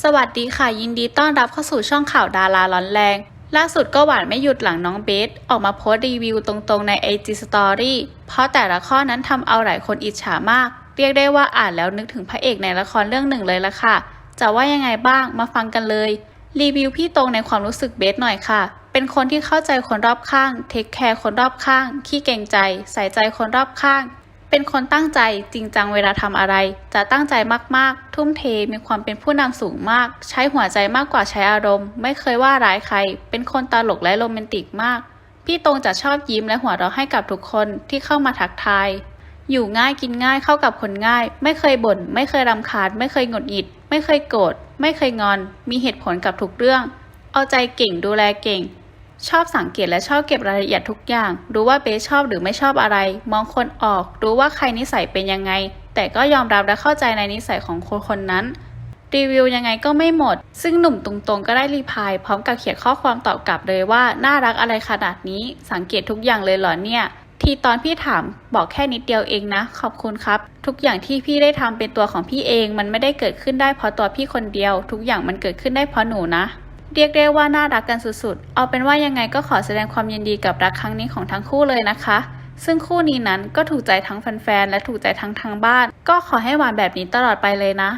สวัสดีค่ะ ยินดีต้อนรับเข้าสู่ช่องข่าวดาราร้อนแรง ล่าสุดก็หวานไม่หยุดหลังน้องเบส ออกมาโพสต์รีวิวตรงๆใน IG Story เพราะแต่ละข้อนั้นทำเอาหลายคนอิจฉามาก เรียกได้ว่าอ่านแล้วนึกถึงพระเอกในละครเรื่องหนึ่งเลยละค่ะ จะว่ายังไงบ้างมาฟังกันเลย รีวิวพี่ตรงในความรู้สึกเบสหน่อยค่ะ เป็นคนที่เข้าใจคนรอบข้างเทคแคร์คนรอบข้างขี้เก่งใจ ใส่ใจคนรอบข้าง เป็นคนตั้งใจจริงจังเวลาทำอะไร จะตั้งใจมากๆ ทุ่มเทมีความเป็นผู้นำสูงมาก ใช้หัวใจมากกว่าใช้อารมณ์ ไม่เคยว่าร้ายใคร เป็นคนตลกและโรแมนติกมาก พี่ตรงจะชอบยิ้มและหัวเราะให้กับทุกคนที่เข้ามาทักทาย อยู่ง่ายกินง่ายเข้ากับคนง่าย ไม่เคยบ่น ไม่เคยรำคาญ ไม่เคยหงุดหงิด ไม่เคยโกรธไม่เคยงอน มีเหตุผลกับทุกเรื่อง เอาใจเก่งดูแลเก่ง ชอบสังเกตและชอบเก็บรายละเอียดทุกอย่าง รู้ว่าเบสชอบหรือไม่ชอบอะไร มองคนออก รู้ว่าใครนิสัยเป็นยังไง แต่ก็ยอมรับและเข้าใจในนิสัยของคนคนนั้น รีวิวยังไงก็ไม่หมด ซึ่งหนุ่มตรงๆก็ได้รีพายพร้อมกับเขียนข้อความตอบกลับเลยว่า น่ารักอะไรขนาดนี้ สังเกตทุกอย่างเลยเหรอเนี่ยทีตอนพี่ถามบอกแค่นิดเดียวเองนะ ขอบคุณครับ ทุกอย่างที่พี่ได้ทำเป็นตัวของพี่เอง มันไม่ได้เกิดขึ้นได้เพราะตัวพี่คนเดียว ทุกอย่างมันเกิดขึ้นได้เพราะหนูนะ เรียกได้ว่าน่ารักกันสุดๆ เอาเป็นว่ายังไงก็ขอแสดงความยินดีกับรักครั้งนี้ของทั้งคู่เลยนะคะ ซึ่งคู่นี้นั้นก็ถูกใจทั้งแฟนๆ และถูกใจทั้งทางบ้าน ก็ขอให้หวานแบบนี้ตลอดไปเลยนะ